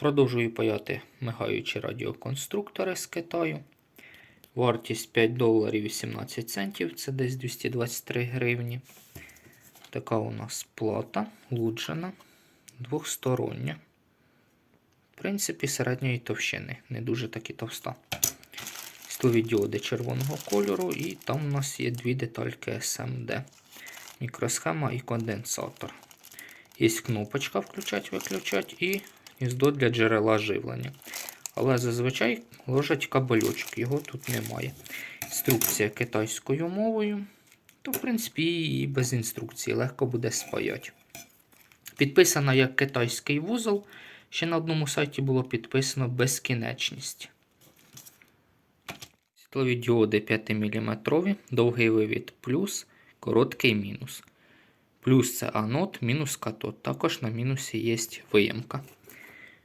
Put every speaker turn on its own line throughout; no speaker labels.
Продовжую паяти мигаючі радіоконструктори з Китаю. Вартість 5 доларів 18 центів, це десь 223 гривні. Така у нас плата, луджена, двохстороння. В принципі, середньої товщини, не дуже таки товста. Стові діоди червоного кольору, і там у нас є дві детальки SMD. Мікросхема і конденсатор. Є кнопочка включать-виключать і гніздо для джерела живлення. Але зазвичай ложать кабельочок, його тут немає. Інструкція китайською мовою. То, в принципі, і без інструкції легко буде спаяти. Підписана як китайський вузол. Ще на одному сайті було підписано безкінечність. Світлові діоди 5 мм, довгий вивід плюс, короткий мінус. Плюс це анод, мінус катод. Також на мінусі є виємка.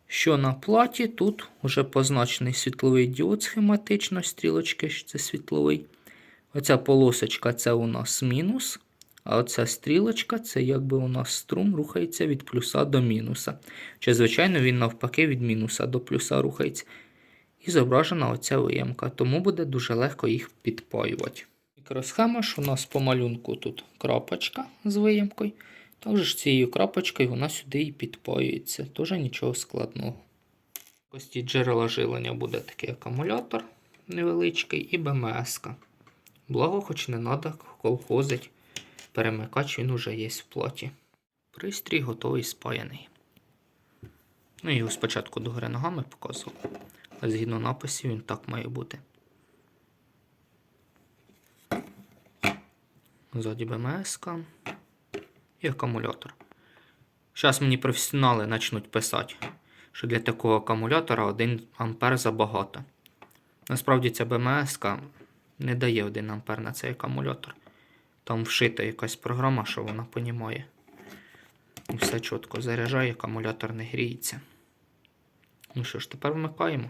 Що на платі, тут вже позначений світловий діод схематично, стрілочки, що це світловий. Оця полосочка це у нас мінус. А оця стрілочка це якби у нас струм рухається від плюса до мінуса. Чи, звичайно, він навпаки від мінуса до плюса рухається. І зображена оця виємка, тому буде дуже легко їх підпаювати. Мікросхема ж у нас по малюнку тут крапочка з виємкою. Також цією крапочкою вона сюди і підпаюється. Теж нічого складного. Кості джерела жилення буде такий акумулятор невеличкий і БМС. -ка. Благо, хоч не треба колхозить. Перемикач він уже є в платі. Пристрій готовий спаяний. Ну, його спочатку догори ногами показував. А згідно написів він так має бути. Ззаді БМС і акумулятор. Зараз мені професіонали почнуть писати, що для такого акумулятора 1 А забагато. Насправді ця БМС не дає 1 А на цей акумулятор. Там вшита якась програма, що вона понімає. Все чітко заряджає, акумулятор не гріється. Ну що ж, тепер вмикаємо.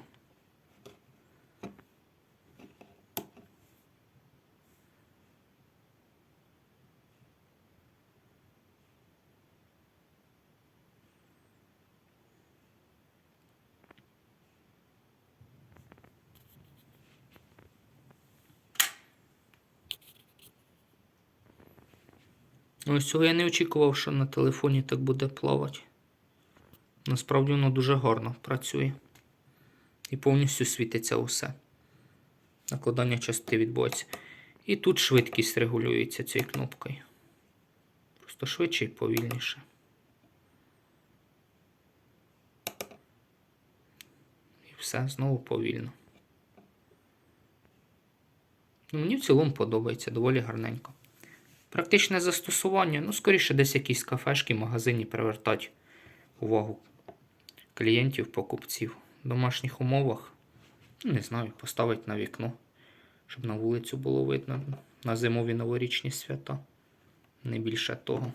Ось цього я не очікував, що на телефоні так буде плавати. Насправді воно дуже гарно працює. І повністю світиться усе. Накладання частоти відбувається. І тут швидкість регулюється цією кнопкою. Просто швидше і повільніше. І все, знову повільно. Ну, Мені в цілому подобається доволі гарненько. Практичне застосування, ну, скоріше, десь якісь кафешки, магазині привертати увагу клієнтів, покупців. В домашніх умовах, ну, не знаю, поставити на вікно, щоб на вулицю було видно на зимові новорічні свята. Не більше того.